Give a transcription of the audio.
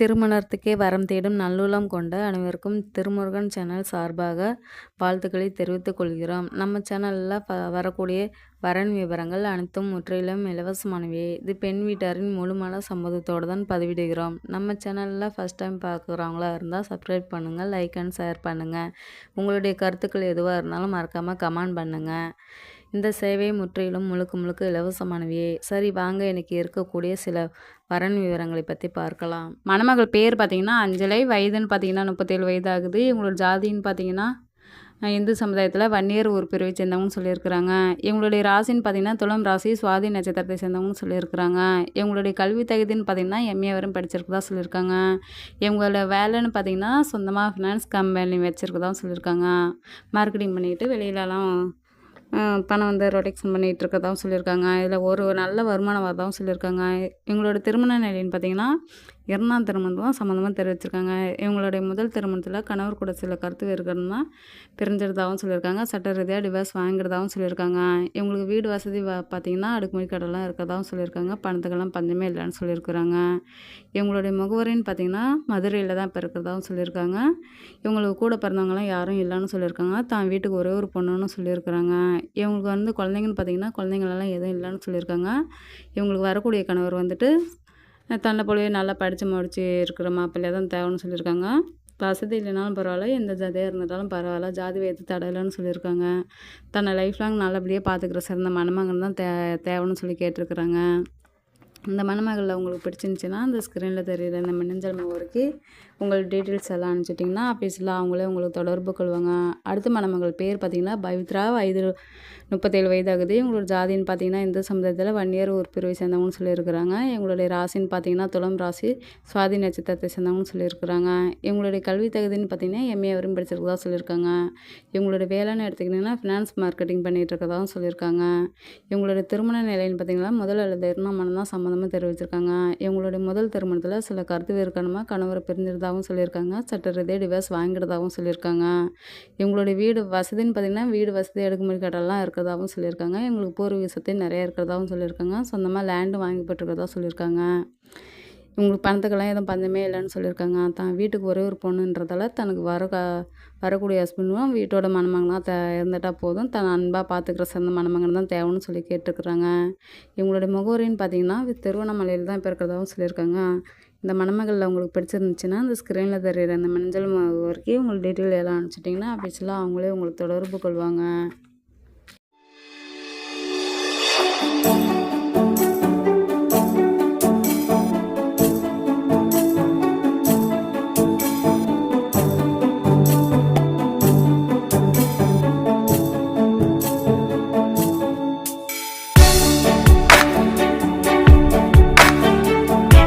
திருமணத்துக்கே வரம் தேடும் நல்லுளம் கொண்ட அனைவருக்கும் திருமுருகன் சேனல் சார்பாக வாழ்த்துக்களை தெரிவித்துக் கொள்கிறோம். நம்ம சேனலில் ப வரக்கூடிய வரன் விவரங்கள் அனைத்தும் முற்றிலும் இலவசமானவை. இது பெண் வீட்டாரின் முழுமான சம்மதத்தோடு தான் பதிவிடுகிறோம். நம்ம சேனலில் ஃபஸ்ட் டைம் பார்க்குறவங்களா இருந்தால் சப்ஸ்கிரைப் பண்ணுங்கள் லைக் அண்ட் ஷேர் பண்ணுங்கள் உங்களுடைய கருத்துக்கள் எதுவாக இருந்தாலும் மறக்காமல் கமெண்ட் பண்ணுங்கள் இந்த சேவை முற்றிலும் முழுக்க முழுக்க இலவசமானவையே. சரி வாங்க எனக்கு இருக்கக்கூடிய சில வரன் விவரங்களை பற்றி பார்க்கலாம். மணமகள் பேர் பார்த்திங்கன்னா அஞ்சலை வயதுன்னு பார்த்தீங்கன்னா முப்பத்தேழு வயது ஆகுது இவங்களோட ஜாதின்னு பார்த்தீங்கன்னா இந்து சமுதாயத்தில் வன்னியர் ஊர் பிரிவை சேர்ந்தவங்கன்னு சொல்லியிருக்கிறாங்க. இவங்களுடைய ராசின்னு பார்த்தீங்கன்னா துளம் ராசி சுவாதி நட்சத்திரத்தை சேர்ந்தவங்கன்னு சொல்லியிருக்கிறாங்க. இவங்களுடைய கல்வி தகுதின்னு பார்த்தீங்கன்னா எம்ஏ வரும் படிச்சிருக்கதா சொல்லியிருக்காங்க. இவங்களோட வேலைன்னு பார்த்தீங்கன்னா சொந்தமாக ஃபினான்ஸ் கம்பெனி வச்சுருக்கதா சொல்லியிருக்காங்க. மார்க்கெட்டிங் பண்ணிக்கிட்டு வெளியிலலாம் பணம் வந்து ரொடெக்ஷன் பண்ணிகிட்டு சொல்லியிருக்காங்க. இதில் ஒரு நல்ல வருமானம் வரதாகவும் சொல்லியிருக்காங்க. எங்களோட திருமண நிலைன்னு பார்த்திங்கன்னா இரண்டாம் திருமணம் சம்மந்தமாக தெரிவிச்சிருக்காங்க. இவங்களுடைய முதல் திருமணத்தில் கணவர் கூட சில கருத்து வேறுகள்னா பிரிஞ்சிருந்தாவும் சொல்லியிருக்காங்க. சட்ட ரீதியாக டிவைஸ் வாங்கிறதாகவும் சொல்லியிருக்காங்க. இவங்களுக்கு வீடு வசதி பார்த்திங்கன்னா அடுக்குமுறை கடலாம் இருக்கிறதாகவும் சொல்லியிருக்காங்க. பணத்துக்கெல்லாம் பஞ்சமே இல்லைன்னு சொல்லியிருக்கிறாங்க. இவங்களுடைய முகவரின்னு பார்த்திங்கன்னா மதுரையில் தான் இப்போ இருக்கிறதாகவும் சொல்லியிருக்காங்க. இவங்களுக்கு கூட பிறந்தவங்களாம் யாரும் இல்லைன்னு சொல்லியிருக்காங்க. தான் வீட்டுக்கு ஒரே ஒரு பொண்ணுன்னு சொல்லியிருக்கிறாங்க. இவங்களுக்கு வந்து குழந்தைங்கன்னு பார்த்திங்கன்னா குழந்தைங்களெல்லாம் எதுவும் இல்லைன்னு சொல்லியிருக்காங்க. இவங்களுக்கு வரக்கூடிய கணவர் வந்துட்டு தன்னை போலவே நல்லா படித்து முடிச்சு இருக்கிற மாப்பிள்ளையாக தான் தேவைன்னு சொல்லியிருக்காங்க. வசதி இல்லைனாலும் பரவாயில்ல எந்த ஜாதியாக இருந்தாலும் பரவாயில்ல ஜாதி வேத்து தடையிலன்னு சொல்லியிருக்காங்க. தன்னை லைஃப் லாங் நல்லபடியாக பார்த்துக்கிற சிறந்த மணமகன் தான் தே தேவைன்னு சொல்லி கேட்டிருக்கிறாங்க. இந்த மணமகளில் உங்களுக்கு பிடிச்சிருந்துச்சின்னா அந்த ஸ்க்ரீனில் தெரியுற இந்த மின்னஞ்சல் முகவருக்கு உங்கள் டீட்டெயில்ஸ் எல்லாம் அனுப்பிச்சிட்டிங்கன்னா ஆஃபீஸில் அவங்களே உங்களுக்கு தொடர்பு கொள்வாங்க. அடுத்த மணமகள் பேர் பார்த்திங்கன்னா பவித்ரா. வயது முப்பத்தேழு வயது ஆகுது இவங்களோட ஜாதின்னு பார்த்தீங்கன்னா இந்த சமுதாயத்தில் வன்னியர் ஒரு பிரிவை சேர்ந்தவங்கன்னு சொல்லியிருக்கிறாங்க. எங்களுடைய ராசின்னு பார்த்தீங்கன்னா துளம் ராசி சுவாதி நட்சத்திரத்தை சேர்ந்தவங்கன்னு சொல்லியிருக்கிறாங்க. இவங்களுடைய கல்வி தகுதின்னு பார்த்தீங்கன்னா எம்ஏ வரும் படிச்சிருக்கதா சொல்லியிருக்காங்க. இவங்களுடைய வேலைன்னு எடுத்துக்கிட்டிங்கன்னா ஃபினான்ஸ் மார்க்கெட்டிங் பண்ணிகிட்டு இருக்கதாகவும் சொல்லியிருக்காங்க. இவங்களுடைய திருமண நிலைன்னு பார்த்தீங்கன்னா முதல் அல்லது இரண்டாம் மனம் தான் சம்மந்தமாக தெரிவிச்சிருக்காங்க. இவங்களுடைய முதல் திருமணத்தில் சில கருத்து வேறுக்கணுமா கணவரை பிரிஞ்சிருந்தாகவும் சொல்லியிருக்காங்க. சட்ட ரீதியாக டிவர்ஸ் வாங்கிடுறதாகவும் சொல்லியிருக்காங்க. இவங்களுடைய வீடு வசதின்னு பார்த்திங்கன்னா வீடு வசதி அடுக்குமுறை கடலாம் இருக்கிறதாகவும் சொல்லியிருக்காங்க. எங்களுக்கு பூர்வீக சொத்து நிறைய இருக்கிறதாகவும் சொல்லியிருக்காங்க. சொந்தமாக லேண்டு வாங்கி போட்டிருக்கிறதா சொல்லியிருக்காங்க. இவங்களுக்கு பணத்துக்கெல்லாம் எதுவும் பஞ்சமே இல்லைன்னு சொல்லியிருக்காங்க. தான் வீட்டுக்கு ஒரே ஒரு பொண்ணுன்றதால தனக்கு வர க வரக்கூடிய ஹஸ்பண்டும் வீட்டோட மணமகனாக த இருந்துட்டால் போதும். தன் அன்பாக பார்த்துக்கிற சிறந்த மணமகன் தான் தேவைன்னு சொல்லி கேட்டுருக்குறாங்க. இவங்களுடைய முகவரின்னு பார்த்தீங்கன்னா திருவண்ணாமலையில் தான் இப்போ இருக்கிறதாகவும் சொல்லியிருக்காங்க. இந்த மணமகளில் உங்களுக்கு பிடிச்சிருந்துச்சுன்னா அந்த ஸ்க்ரீனில் தெரியுற அந்த மஞ்சள் முகவரிக்கு உங்களுக்கு டீட்டெயில் எல்லாம் அனுப்பிச்சிட்டிங்கன்னா ஆஃபீஸில் அவங்களே உங்களுக்கு தொடர்பு கொள்வாங்க.